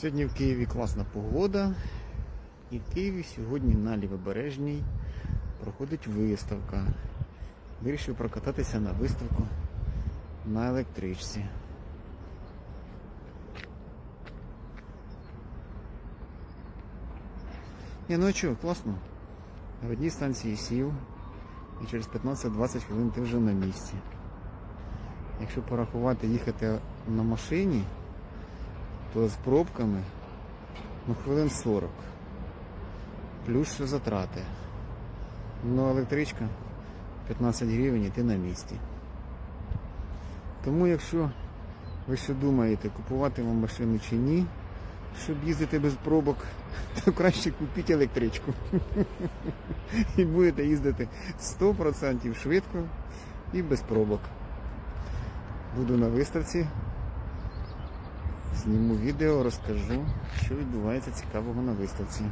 Сьогодні в Києві класна погода. І в Києві сьогодні на Лівобережній проходить виставка. Вирішив прокататися на виставку на електричці. Ні, ну а чого, класно. На одній станції сів і через 15-20 хвилин ти вже на місці. Якщо порахувати їхати на машині, то з пробками ну, хвилин 40. Плюс затрати. Ну, електричка 15 гривень і ти на місці. Тому якщо ви ще думаєте, купувати вам машину чи ні, щоб їздити без пробок, то краще купіть електричку. І будете їздити 100% швидко і без пробок. Буду на виставці. Зніму відео, розкажу, що відбувається цікавого на виставці.